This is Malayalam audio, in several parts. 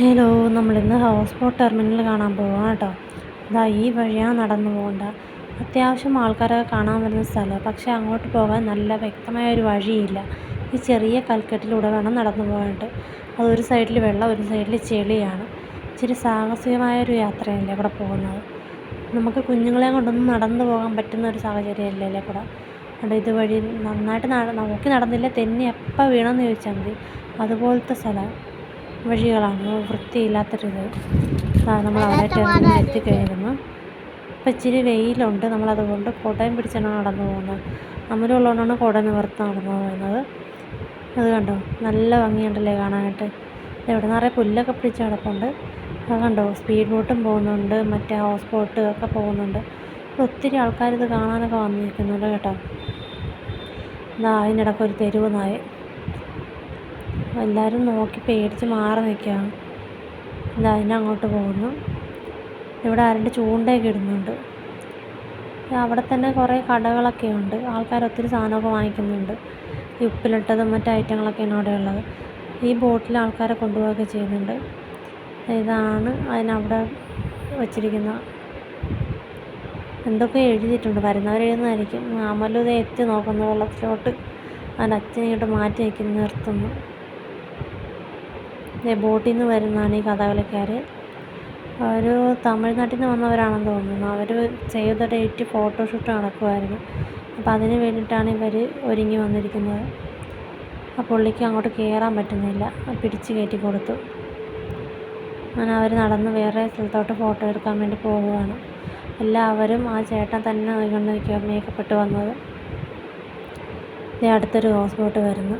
ഹലോ നമ്മളിന്ന് ഹൗസ് ബോട്ട് ടെർമിനൽ കാണാൻ പോവാം കേട്ടോ. ഇതാ ഈ വഴിയാണ് നടന്നു പോകേണ്ട. അത്യാവശ്യം ആൾക്കാരൊക്കെ കാണാൻ വരുന്ന സ്ഥലമാണ് പക്ഷേ അങ്ങോട്ട് പോകാൻ നല്ല വ്യക്തമായ ഒരു വഴിയില്ല. ഈ ചെറിയ കൽക്കെട്ടിലൂടെ വേണം നടന്നു പോകാനായിട്ട്. അത് ഒരു സൈഡിൽ വെള്ളം ഒരു സൈഡിൽ ചെളിയാണ്. ഇച്ചിരി സാഹസികമായ ഒരു യാത്രയല്ലേ ഇവിടെ പോകുന്നത്. നമുക്ക് കുഞ്ഞുങ്ങളെ കൊണ്ടൊന്നും നടന്നു പോകാൻ പറ്റുന്ന ഒരു സാഹചര്യമല്ലേ അല്ലേ കൂടെ അവിടെ ഇതുവഴി നന്നായിട്ട് നോക്കി നടന്നില്ല? തെന്നി എപ്പോൾ വീണമെന്ന് ചോദിച്ചാൽ മതി. അതുപോലത്തെ സ്ഥലം. വഴികളാണ് വൃത്തിയില്ലാത്തൊരിത്. നമ്മൾ അവിടെ ടെർമിനൽ എത്തിക്കഴിഞ്ഞിരുന്നു ഇപ്പം ഇച്ചിരി വെയിലുണ്ട്. നമ്മളതുകൊണ്ട് കോട്ടയം പിടിച്ചാണ് നടന്നു പോകുന്നത്. അമലുള്ളതുകൊണ്ടാണ് കോട്ടയം നിവർത്ത് നടന്നു പോകുന്നത്. അത് കണ്ടോ? നല്ല ഭംഗിയുണ്ടല്ലേ കാണാനായിട്ട്. ഇവിടെ നിറയെ പുല്ലൊക്കെ പിടിച്ച് കിടപ്പുണ്ട്. അത് കണ്ടോ? സ്പീഡ് ബോട്ടും പോകുന്നുണ്ട്. മറ്റേ ഹൗസ് ബോട്ട് ഒക്കെ പോകുന്നുണ്ട്. ഒത്തിരി ആൾക്കാർ ഇത് കാണാനൊക്കെ വന്നിരിക്കുന്നുണ്ട് കേട്ടോ. ഇതാ അതിനിടയ്ക്ക് ഒരു തെരുവ് നായ. എല്ലാവരും നോക്കി പേടിച്ച് മാറി നിൽക്കുകയാണ് ഇതാ അതിനങ്ങോട്ട് പോകുന്നു. ഇവിടെ ആരുടെ ചൂണ്ടയൊക്കെ ഇടുന്നുണ്ട്. അവിടെ തന്നെ കുറേ കടകളൊക്കെ ഉണ്ട്. ആൾക്കാർ ഒത്തിരി സാധനമൊക്കെ വാങ്ങിക്കുന്നുണ്ട്. ഈ ഉപ്പിലിട്ടതും മറ്റു ഐറ്റങ്ങളൊക്കെയാണ് അവിടെ ഉള്ളത്. ഈ ബോട്ടിൽ ആൾക്കാരെ കൊണ്ടുപോവുകയൊക്കെ ചെയ്യുന്നുണ്ട്. ഇതാണ് അതിനവിടെ വച്ചിരിക്കുന്ന. എന്തൊക്കെ എഴുതിയിട്ടുണ്ട്. വരുന്നവരെഴുതുന്നതായിരിക്കും. എഴുതുന്നതായിരിക്കും അമലു ദേ എത്തി നോക്കുന്നു വെള്ളത്തിലോട്ട്. അതിന്റെ അച്ഛനെ ഇങ്ങോട്ട് മാറ്റി നിൽക്കുന്നു നിർത്തുന്നു. ബോട്ടിൽ നിന്ന് വരുന്നതാണ് ഈ കഥകളിക്കാർ അവർ തമിഴ്നാട്ടിൽ നിന്ന് വന്നവരാണെന്ന് തോന്നുന്നു. അവർ ചെയ്ത ഡേറ്റ് ഫോട്ടോഷൂട്ട് നടക്കുമായിരുന്നു അപ്പോൾ അതിന് വേണ്ടിയിട്ടാണ് ഇവർ ഒരുങ്ങി വന്നിരിക്കുന്നത്. ആ പുള്ളിക്ക് അങ്ങോട്ട് കയറാൻ പറ്റുന്നില്ല. പിടിച്ച് കയറ്റി കൊടുത്തു. അങ്ങനെ അവർ നടന്ന് വേറെ സ്ഥലത്തോട്ട് ഫോട്ടോ എടുക്കാൻ വേണ്ടി പോവുകയാണ്. എല്ലാവരും ആ ചേട്ടൻ തന്നെ നോക്കിക്കൊണ്ട് നിൽക്കുക മേക്കപ്പെട്ട് വന്നത്. അടുത്തൊരു ഹൗസ് ബോട്ട് വരുന്നു.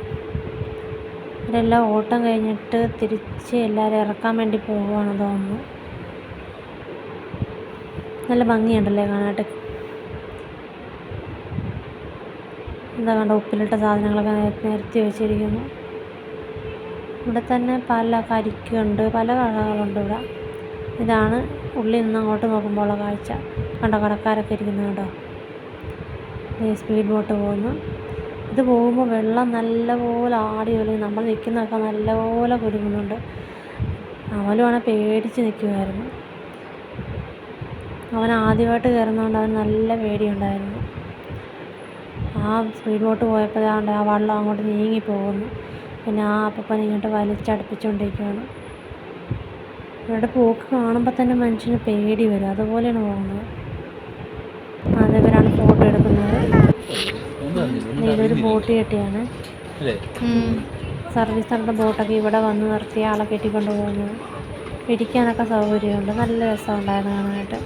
ഇവരെല്ലാം ഓട്ടം കഴിഞ്ഞിട്ട് തിരിച്ച് എല്ലാവരും ഇറക്കാൻ വേണ്ടി പോവുകയാണ് തോന്നുന്നു. നല്ല ഭംഗിയുണ്ടല്ലേ കാണാട്ടെ എന്താ കണ്ട ഉപ്പിലിട്ട സാധനങ്ങളൊക്കെ നിരത്തി വെച്ചിരിക്കുന്നു. ഇവിടെ തന്നെ പല കരിക്കുണ്ട് പല കടകളുണ്ട് ഇവിടെ. ഇതാണ് ഉള്ളിൽ നിന്ന് അങ്ങോട്ട് നോക്കുമ്പോൾ ഉള്ള കാഴ്ച. കണ്ട കടക്കാരൊക്കെ ഇരിക്കുന്നു കണ്ടോ? ഈ സ്പീഡ് ബോട്ട് പോകുന്നു. ഇത് പോകുമ്പോൾ വെള്ളം നല്ലപോലെ ആടി ഒലിക്കും നമ്മൾ നിൽക്കുന്നതൊക്കെ നല്ലപോലെ കുലുങ്ങുന്നുണ്ട്. അവനുമാണ് പേടിച്ച് നിൽക്കുമായിരുന്നു അവൻ ആദ്യമായിട്ട് കയറുന്നതുകൊണ്ട് അവന് നല്ല പേടിയുണ്ടായിരുന്നു. ആ സ്പീഡ് ബോട്ട് പോയപ്പോഴാണ്ട് ആ വള്ളം അങ്ങോട്ട് നീങ്ങി പോകുന്നു. പിന്നെ ആ അപ്പപ്പൻ ഇങ്ങോട്ട് വലിച്ചടുപ്പിച്ചുകൊണ്ടിരിക്കുകയാണ്. ഇവരുടെ പോക്ക് കാണുമ്പോൾ തന്നെ മനുഷ്യന് പേടി വരും. അതുപോലെയാണ് പോകുന്നത്. അതേപോലെയാണ് ഫോട്ടോ എടുക്കുന്നത്. ഇതൊരു ബോട്ട് കെട്ടിയാണ്. സർവീസ് നടന്ന ബോട്ടൊക്കെ ഇവിടെ വന്ന് നിർത്തി ആളെ കെട്ടിക്കൊണ്ട് പോകുന്നത് ഇരിക്കാനൊക്കെ സൗകര്യമുണ്ട്. നല്ല രസമുണ്ടായിരുന്നു കാണാനായിട്ട്.